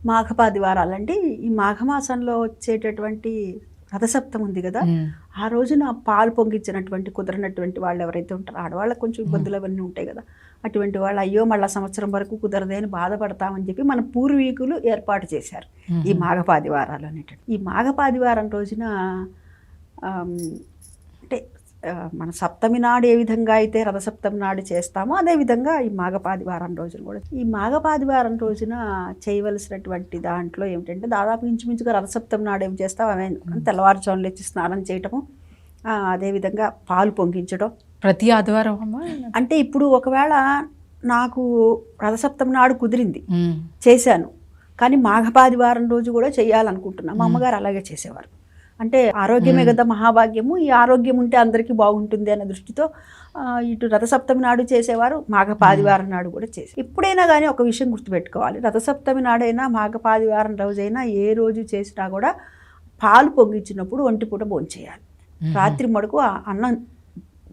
మాఘపాది వారాలండి ఈ మాఘమాసంలో వచ్చేటటువంటి రథసప్తం ఉంది కదా ఆ రోజున పాలు పొంగించినటువంటి కుదరనటువంటి వాళ్ళు ఎవరైతే ఉంటారో ఆడవాళ్ళకి కొంచెం ఇబ్బందులు అవన్నీ ఉంటాయి కదా. అటువంటి వాళ్ళు అయ్యో మళ్ళా సంవత్సరం వరకు కుదరదే అని బాధపడతామని చెప్పి మన పూర్వీకులు ఏర్పాటు చేశారు ఈ మాఘపాది వారాలు అనేటువంటి ఈ మాఘపాది వారం రోజున మన సప్తమి నాడు ఏ విధంగా అయితే రథసప్తమి నాడు చేస్తామో అదే విధంగా ఈ మాఘపాది వారం రోజున కూడా. ఈ మాఘపాది వారం రోజున చేయవలసినటువంటి దాంట్లో ఏమిటంటే దాదాపు ఇంచుమించుగా రథసప్తమి నాడు ఏం చేస్తాం? అవే తెల్లవారుజామున లేచి స్నానం చేయటము అదేవిధంగా పాలు పొంగించడం ప్రతి ఆదివారం అమ్మా? అంటే ఇప్పుడు ఒకవేళ నాకు రథసప్తమి నాడు కుదిరింది. చేశాను కానీ మాఘపాది వారం రోజు కూడా చేయాలనుకుంటున్నా. మా అమ్మగారు అలాగే చేసేవారు. అంటే ఆరోగ్యమే కదా మహాభాగ్యము. ఈ ఆరోగ్యం ఉంటే అందరికీ బాగుంటుంది అనే దృష్టితో ఇటు రథసప్తమి నాడు చేసేవారు మాఘపాదివారం నాడు కూడా చేసి ఎప్పుడైనా కానీ ఒక విషయం గుర్తుపెట్టుకోవాలి. రథసప్తమి నాడైనా మాఘపాదివారం రోజైనా ఏ రోజు చేసినా కూడా పాలు పొంగించినప్పుడు ఒంటిపూట భోంచేయాలి రాత్రి మడుకు అన్నం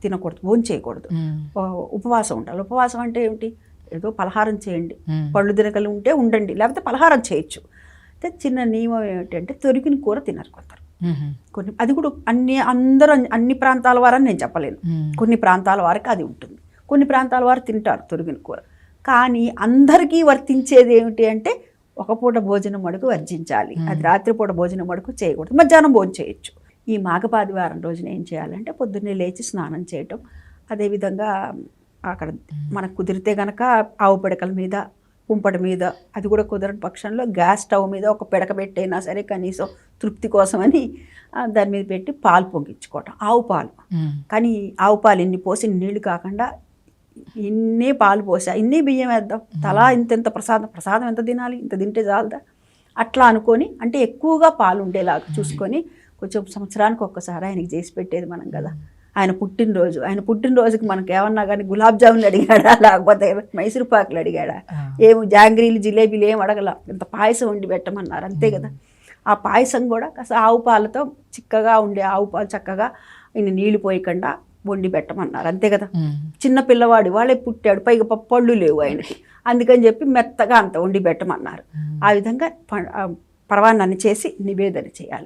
తినకూడదు భోంచేయకూడదు ఉపవాసం ఉండాలి. ఉపవాసం అంటే ఏమిటి? ఏదో పలహారం చేయండి. పళ్ళు తినకలు ఉంటే ఉండండి. లేకపోతే పలహారం చేయొచ్చు. అయితే చిన్న నియమం ఏమిటంటే తొరికిన కూర తినరు కొందరు. కొన్ని అది కూడా అన్ని అందరూ అన్ని ప్రాంతాల వారని నేను చెప్పలేను. కొన్ని ప్రాంతాల వారికి అది ఉంటుంది. కొన్ని ప్రాంతాల వారు తింటారు తొరిగిన కూర. కానీ అందరికీ వర్తించేది ఏమిటి అంటే ఒక పూట భోజనం మడుకు వర్జించాలి. అది రాత్రిపూట భోజనం మడుకు చేయకూడదు. మధ్యాహ్నం భోజనం చేయొచ్చు. ఈ మాఘపాది వారం రోజున ఏం చేయాలంటే పొద్దున్నే లేచి స్నానం చేయటం. అదేవిధంగా అక్కడ మనకు కుదిరితే గనక ఆవు పిడకల మీద కుంపటి మీద. అది కూడా కుదరని పక్షంలో గ్యాస్ స్టవ్ మీద ఒక పిడక పెట్టైనా సరే కనీసం తృప్తి కోసమని దాని మీద పెట్టి పాలు పొంగించుకోవటం. ఆవు పాలు. కానీ ఆవు పాలు ఇన్ని పోసి నీళ్ళు కాకుండా ఇన్నే పాలు పోసా ఇన్ని బియ్యం వేద్దాం? తలా ఇంత ఇంత ప్రసాదం ప్రసాదం ఎంత తినాలి? ఇంత తింటే చాలదా? అట్లా అనుకొని అంటే ఎక్కువగా పాలు ఉండేలాగా చూసుకొని కొంచెం సంవత్సరానికి ఒక్కసారి ఆయనకి చేసి పెట్టేది మనం కదా. ఆయన పుట్టినరోజు ఆయన పుట్టినరోజుకి మనకి ఏమన్నా కానీ గులాబ్ జామున్ అడిగాడా? లేకపోతే మైసూర్ పాకులు అడిగాడా. ఏమి జాంగ్రీలు జిలేబీలు ఏం అడగల? ఇంత పాయసం వండి పెట్టమన్నారు అంతే కదా. ఆ పాయసం కూడా కాస్త ఆవు పాలతో చిక్కగా ఉండే ఆవు పాలు చక్కగా ఇన్ని నీళ్ళు పోయకుండా వండి పెట్టమన్నారు అంతే కదా. చిన్న పిల్లవాడు వాళ్ళే పుట్టాడు పైగా ప- పళ్ళు లేవు ఆయనకి. అందుకని చెప్పి మెత్తగా అంత వండి పెట్టమన్నారు. ఆ విధంగా ప- ఆ పరవాన్నాన్ని చేసి నివేదన చేయాలి.